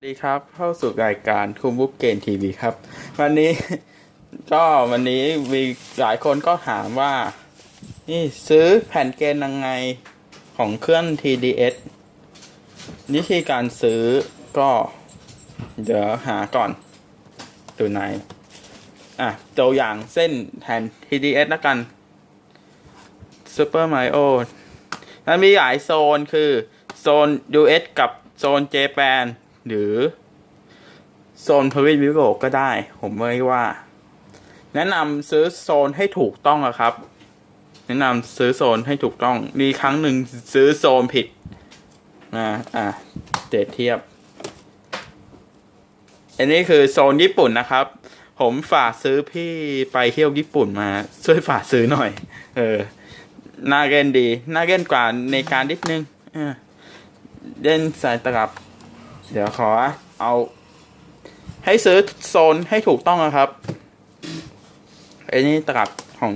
สวัสดีครับเข้าสู่รายการคุมบุ๊กเกนทีวีครับ วันนี้ก็วันนี้มีหลายคนก็ถามว่า นี่ซื้อแผ่นเกณฑ์ยังไงของเครื่อง TDS วิธีการซื้อก็ เดี๋ยวหาก่อนดูในอะตัวอย่างเส้นแผ่น TDS แล้วกัน Super Mario มันมีหลายโซนคือ โซน US กับโซนเจแปน หรือโซนพวิวิโรก็ได้ ผมไม่ว่า แนะนำซื้อโซนให้ถูกต้องอะครับ แนะนำซื้อโซนให้ถูกต้อง มีครั้งหนึ่งซื้อโซนผิดอ่าอ่าเดทเทียบ อันนี้คือโซนญี่ปุ่นนะครับ ผมฝากซื้อพี่ไปเที่ยวญี่ปุ่นมา ช่วยฝากซื้อหน่อย เออน่าเล่นดี น่าเล่นกว่าในการนิดนึงเออเล่นสายตลับ เดี๋ยวขอเอา ให้ซื้อโซนให้ถูกต้องนะครับไอ้นี่ตลับของ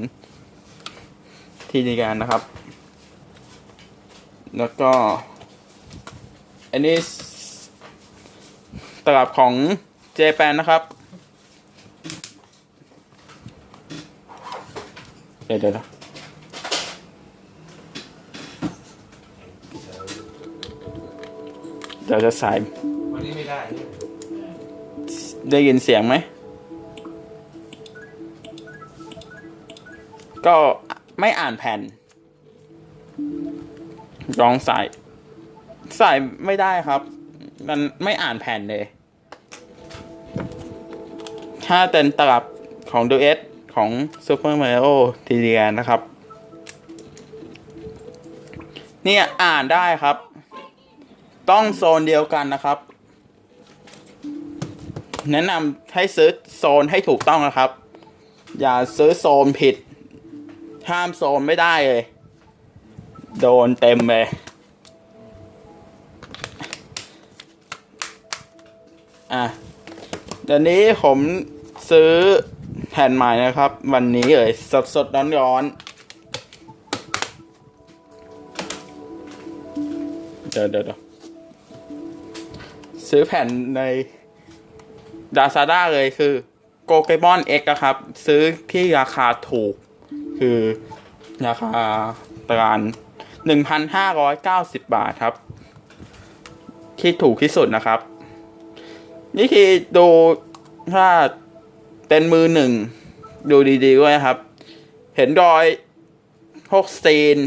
ทีดีการนะครับ แล้วก็อันนี้ตลับของเจแปนนะครับ เดี๋ยวเดี๋ยวเดี๋ยวจะใส่ วันนี้ไม่ได้ยได้ยินเสียงไหม ก็ไม่อ่านแผ่นลองใส่ใส่ไม่ได้ครับ มันไม่อ่านแผ่นเลย ถ้าเป็นตลับของ d ูเอสของ Super Mario ทีเดียนะครับ เนี่ยอ่านได้ครับ ต้องโซนเดียวกันนะครับ แนะนำให้ซื้อโซนให้ถูกต้องนะครับ อย่าซื้อโซนผิด ห้ามโซนไม่ได้เลย โดนเต็มเลย อะเดี๋ยวนี้ผมซื้อแผ่นใหม่นะครับ วันนี้เลยสดสดร้อนร้อนเดี๋ยวเดี๋ยวเดี๋ยวซื้อแผ่นใน ดาซาด้าเลยคือโกเกมอน X นะครับ ซื้อที่ราคาถูก คือราคาประมาณหนึ่งพันห้าร้อยเก้าสิบบาทครับ ที่ถูกที่สุดนะครับ นี่คือดูถ้าเป็นมือหนึ่ง ดูดีๆด้วยครับ เห็นรอยพวกซีน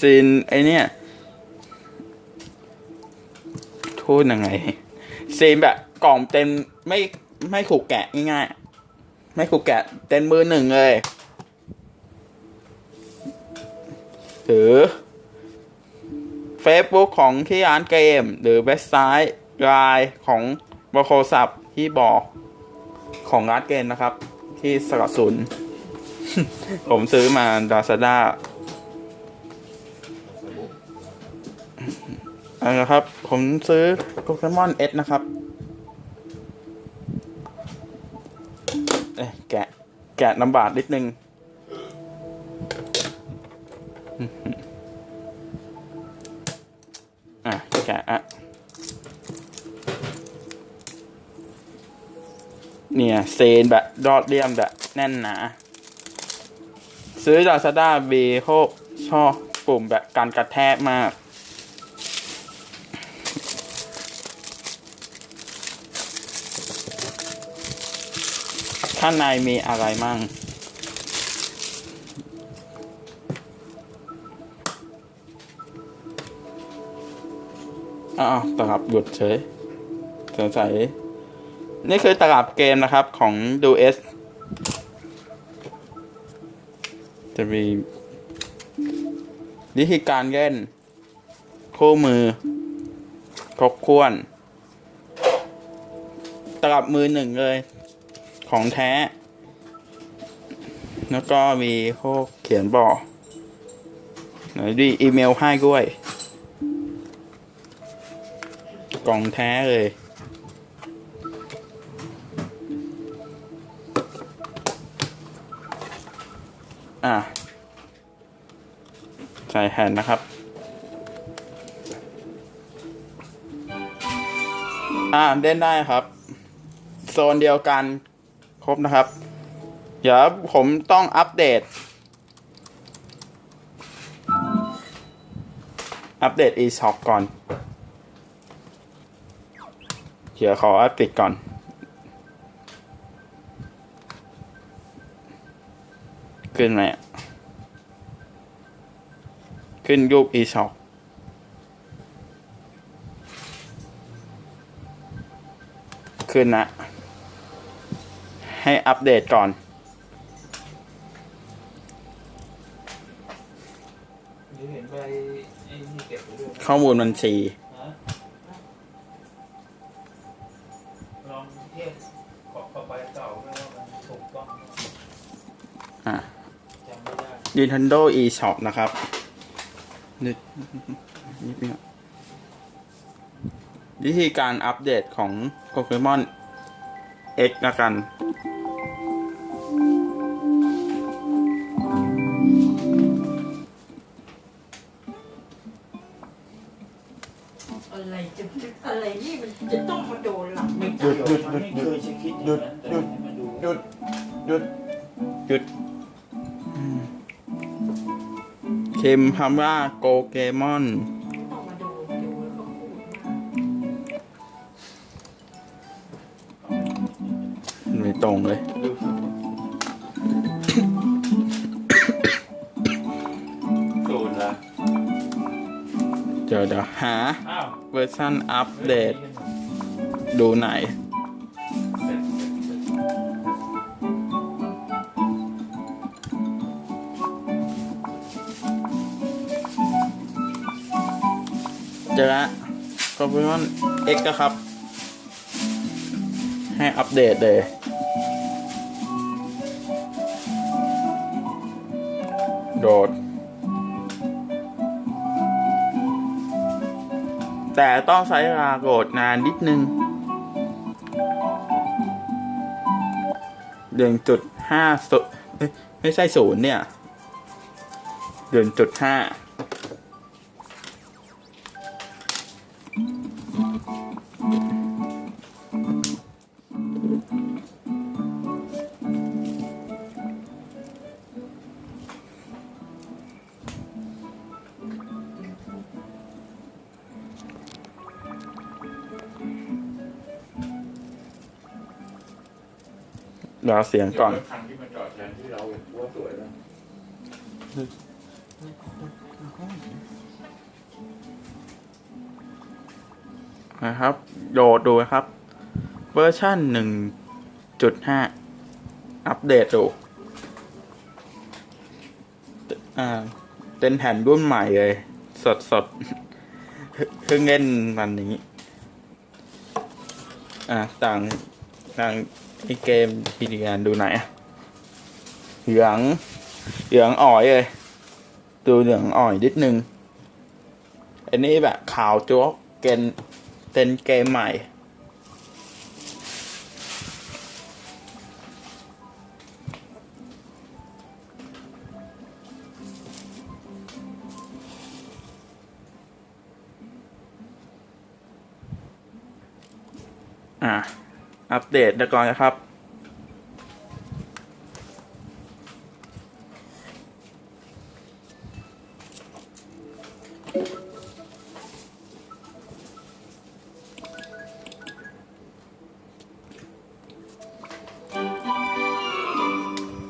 ซีนไอเนี่ยพูดยังไงซีนแบบ กล่องเต็มไม่ไม่ถูกแกะง่ายๆไม่ถูกแกะเต็มมือหนึ่งเลยหรือ Facebook ของที่ร้านเกม หรือเว็บไซต์ไลน์ของบโคศัพท์ที่บอกของร้านเกมนะครับ ที่สกัดศูนย์ผมซื้อมาดาซาด้าอันนะครับ ผมซื้อโปเกมอนเอสนะครับ แกะลำบากนิดนึงอะแกะอะเนี่ย เซนแบบยอดเลี่ยมแบบแน่นหนา ซื้อ Lazada บีโคชอบปุ่มแบบการกระแทกมาก ข้างในมีอะไรมั่ง อ้าวตลับหยุดเฉยสงสัยนี่คือตลับเกมนะครับของดูเอสจะมีวิธีการเล่น คู่มือครบถ้วนตลับมือหนึ่งเลย ของแท้ แล้วก็มีพวกเขียนบอกหนดีอีเมลให้ด้วย กล่องแท้เลยอะใส่แผ่นนะครับ อ่าเล่นได้ครับ โซนเดียวกัน รบนะครับ เดี๋ยวผมต้องอัปเดต อัปเดต eShop ก่อน เดี๋ยวขออัปเดตก่อน ขึ้นไหมอะขึ้นรูป eShop ขึ้นนะ ให้อัปเดตก่อนนี่เห็นใบไอ้นี่เก็บไปด้วยนะข้อมูลบัญชีฮะลองเทียบขอบกับใบเก่าด้วยว่ามันถูกต้องไหมอะจำไม่ได้ Nintendo eShop นะครับนิดนิดนึงอะวิธีการอัปเดตของ Pokemon X ละกัน อะไรจะอะไรนี่มันจะต้องมาโดนหลังไม่หยุดหยุดมันไม่หยุดเคยจะคิดอหยุย่างดนั้นแต่หยุดให้มาดูหยุดหยุดหยุดอืมคิมคำว่าโกเกมอน ตรงเลยดูสูตรละเดี๋ยวเดี๋ยวหาอ้าวเวอร์ชันอัปเดตดูไหนเสร็จเสร็จเสร็จเจอละโปเกมอน X นะครับ ให้อัปเดตเลย ดด แต่ต้องใช้เวลาโดดนานนิดนึงหนึ่งจุดห้าไม่ใช่ศูนย์เนี่ยหนึ่งจุดห้า รอเสียงก่อน คันที่มาจอดแทนที่เราว่าสวยแล้วนะครับ โดดดูครับ เวอร์ชันหนึ่งจุดห้าอัปเดตดูอ่าเป็นแผ่นรุ่นใหม่เลย สดสดเพิ่งเล่นวันนี้ อ่าต่างต่าง ไอเกมทีดียนดูไหนอะเหลือง เหลืองอ่อยเลยดูเหลืองอ่อยนิดนึง อันนี้แบบข่าวโจ๊กเกนเป็นเกมใหม่ อะ อัปเดตเดี๋ยวก่อนนะครับ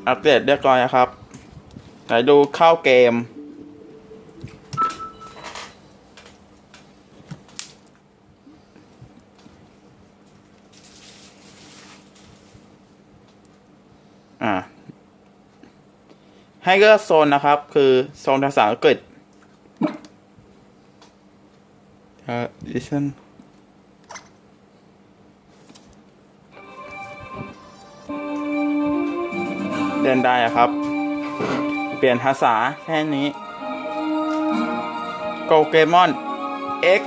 อัปเดตเรียบร้อยนะครับ ไหนดูเข้าเกม ให้เลือกโซนนะครับ คือโซนภาษาอังกฤษเอ่อ listen เดินได้อะครับ เปลี่ยนภาษาแค่นี้โกเกมอน X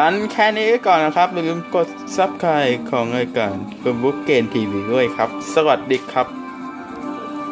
อันแค่นี้ก่อนนะครับอย่าลืมกด subscribe ของรายการเฟิร์มบุ๊กเกนทีวีด้วยครับ สวัสดีครับ